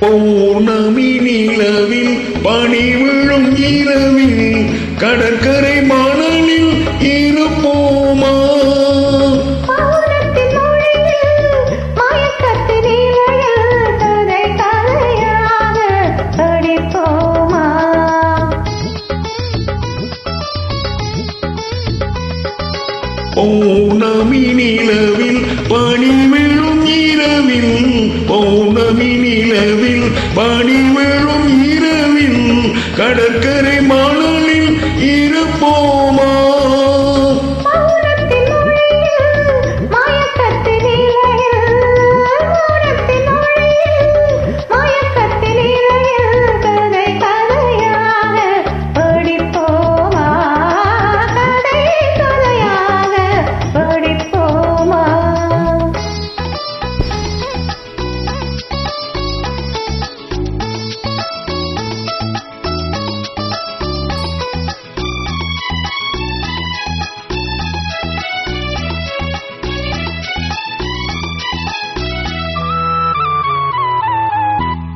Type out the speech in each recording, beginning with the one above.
பௌர்ணமி நிலவில் பனி விழும் இரவில் கடற்கரை மணலில் இருப்போமா? பௌர்ணமி நிலவில் பனி விழும் இரவில் பௌர்ணமி நிலவில் பணி விழும் இரவில் கடற்கரை மாலை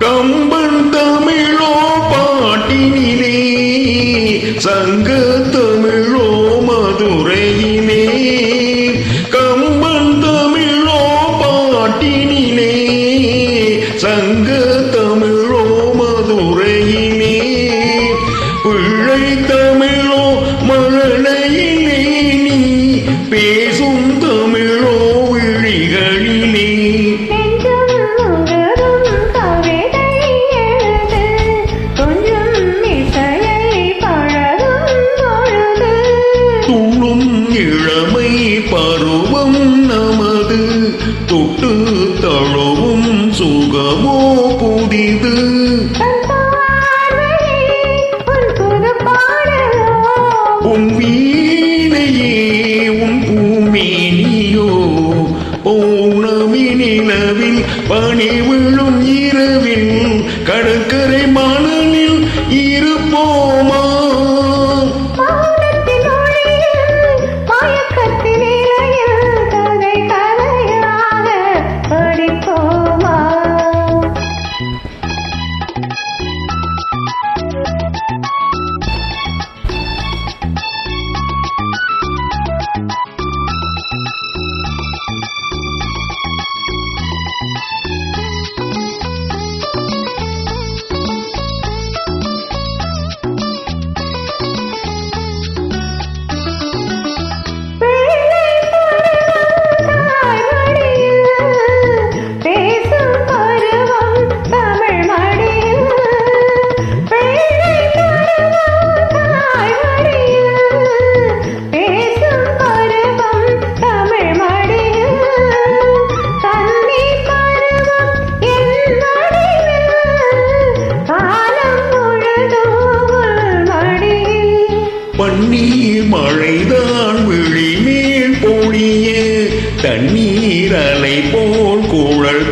கம்பன் தமிழோ பாட்டினிலே சங்க தமிழோ மதுரையிலே. கம்பன் தமிழோ பாட்டினிலே சங்க தொட்டு தழுவும் சுகமோ புதிது. தன் உன் வீணையே உன் பூமேனியோ நிலவில் விழும் இரவில் கடற்கரை பன்னீர் மழைதான் விழிமேல் பொழிய தண்ணீர் அலை போல் குழல்